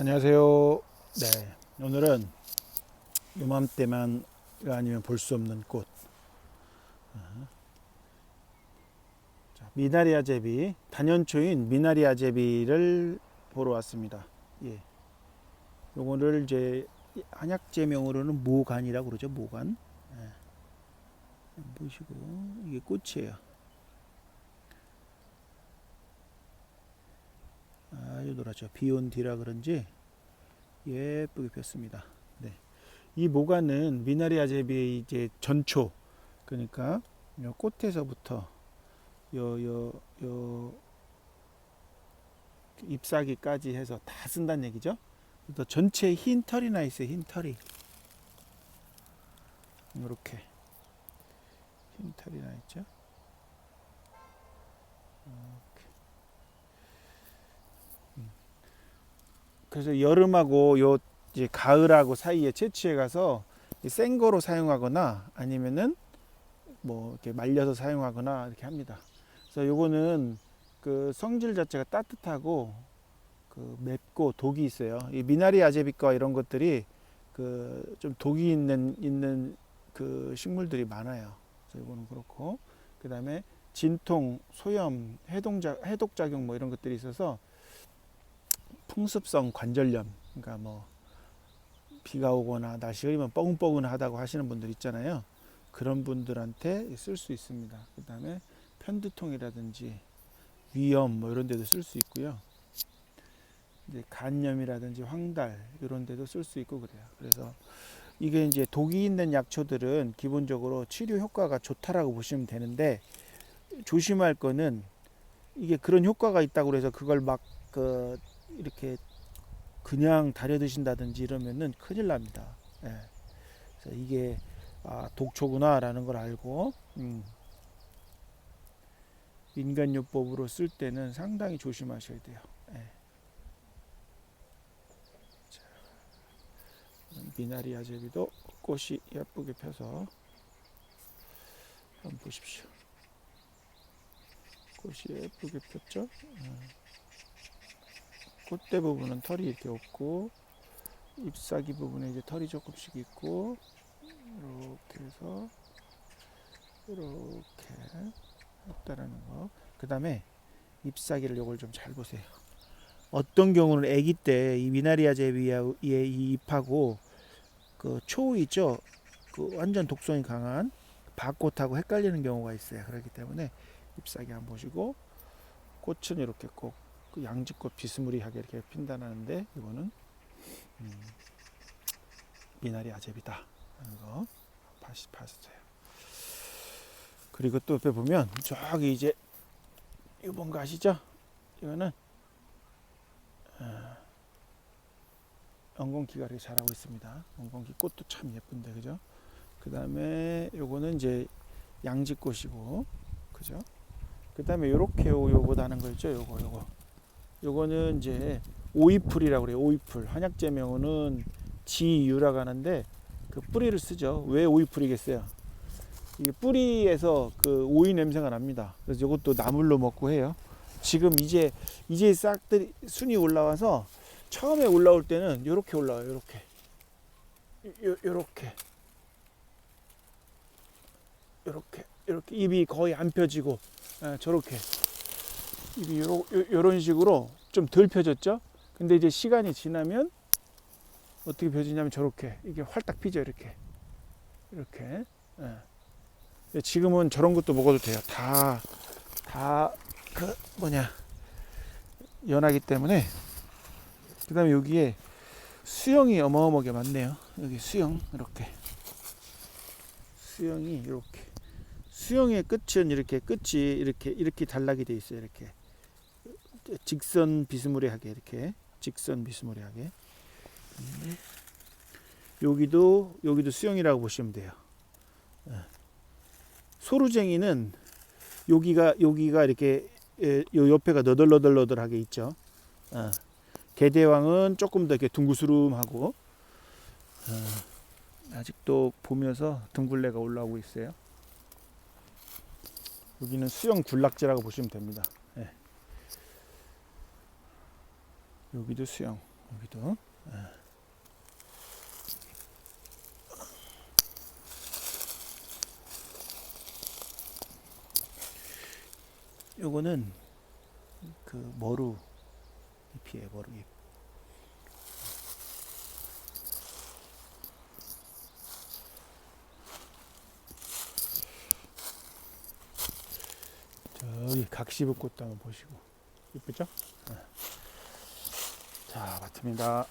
안녕하세요. 네, 오늘은 요맘때만 아니면 볼 수 없는 꽃. 어. 자, 미나리아 제비, 단연초인 미나리아 제비를 보러 왔습니다. 예. 요거를 이제 한약 제명으로는 모간이라고 그러죠. 모간. 예. 보시고 이게 꽃이에요. 아주 노랗죠. 비온 뒤라 그런지 예쁘게 폈습니다. 네. 이 모가는 미나리 아 제비의 이제 전초 그러니까 요 꽃에서부터 요 요 요 잎사귀까지 해서 다 쓴다는 얘기죠. 또 전체에 흰 털이 나 있어요. 흰 털이 이렇게 흰 털이 나 있죠. 그래서 여름하고 요 이제 가을하고 사이에 채취해 가서 생 거로 사용하거나 아니면은 뭐 이렇게 말려서 사용하거나 이렇게 합니다. 그래서 요거는 그 성질 자체가 따뜻하고 그 맵고 독이 있어요. 이 미나리 아제비과 이런 것들이 그 좀 독이 있는 있는 그 식물들이 많아요. 그래서 이거는 그렇고 그다음에 진통, 소염, 해동작 해독 작용 뭐 이런 것들이 있어서 풍습성 관절염, 그러니까 뭐 비가 오거나 날씨 흐리면 뻐근뻐근하다고 하시는 분들 있잖아요. 그런 분들한테 쓸 수 있습니다. 그 다음에 편두통이라든지 위염 뭐 이런 데도 쓸 수 있고요. 이제 간염이라든지 황달 이런 데도 쓸 수 있고 그래요. 그래서 이게 이제 독이 있는 약초들은 기본적으로 치료 효과가 좋다라고 보시면 되는데 조심할 거는 이게 그런 효과가 있다고 그래서 그걸 막 그 이렇게 그냥 다려 드신다든지 이러면은 큰일 납니다. 예. 그래서 이게 아, 독초구나라는 걸 알고 음. 인간요법으로 쓸 때는 상당히 조심하셔야 돼요. 예. 자, 미나리 아 제비도 꽃이 예쁘게 펴서 한번 보십시오. 꽃이 예쁘게 폈죠? 음. 꽃대 부분은 털이 이렇게 없고 잎사귀 부분에 이제 털이 조금씩 있고 이렇게 해서 이렇게 했다라는 거. 그 다음에 잎사귀를 요걸 좀 잘 보세요. 어떤 경우는 아기 때 이 미나리아 제비의 이 잎하고 그초 있죠. 그 완전 독성이 강한 밭꽃하고 헷갈리는 경우가 있어요. 그렇기 때문에 잎사귀 한번 보시고 꽃은 이렇게 꼭 그 양지꽃 비스무리하게 이렇게 핀다는데 이거는 음, 미나리 아제비다 하는 거 다시 봤어요. 그리고 또 옆에 보면 저기 이제 이거 뭔가 아시죠? 이거는 어, 엉겅퀴가 이렇게 자라고 있습니다. 엉겅퀴 꽃도 참 예쁜데 그죠? 그 다음에 요거는 이제 양지꽃이고 그죠? 그 다음에 요렇게 요거 다는 거 있죠? 요거 요거 요거는 이제 오이풀이라고 그래요. 오이풀. 한약 제명은 지유라고 하는데 그 뿌리를 쓰죠. 왜 오이풀이겠어요? 이게 뿌리에서 그 오이 냄새가 납니다. 그래서 이것도 나물로 먹고 해요. 지금 이제 이제 싹들이 순이 올라와서 처음에 올라올 때는 이렇게 올라와요. 이렇게 요렇게 요렇게 이렇게 입이 거의 안 펴지고 예, 저렇게 입이 요러, 요런 식으로 좀 덜 펴졌죠? 근데 이제 시간이 지나면 어떻게 펴지냐면 저렇게 이게 활딱 피죠 이렇게. 이렇게. 예. 지금은 저런 것도 먹어도 돼요. 다 다 그 뭐냐 연하기 때문에. 그 다음에 여기에 수영이 어마어마하게 많네요. 여기 수영 이렇게. 수영이 이렇게. 수영의 끝은 이렇게 끝이 이렇게 이렇게 단락이 돼 있어요 이렇게 직선 비스무리하게 이렇게 직선 비스무리하게 음. 여기도 여기도 수영이라고 보시면 돼요. 예. 소루쟁이는 여기가 여기가 이렇게 예, 요 옆에가 너덜너덜너덜하게 있죠. 어. 개대왕은 조금 더 이렇게 둥구스름하고 어. 아직도 보면서 둥글레가 올라오고 있어요. 여기는 수영 군락지라고 보시면 됩니다. 여기도 수영. 여기도. 예. 요거는 그 머루 잎이에요, 머루 잎. 저기 각시브 꽃도 한번 보시고 이쁘죠? 네. 자, 맞습니다.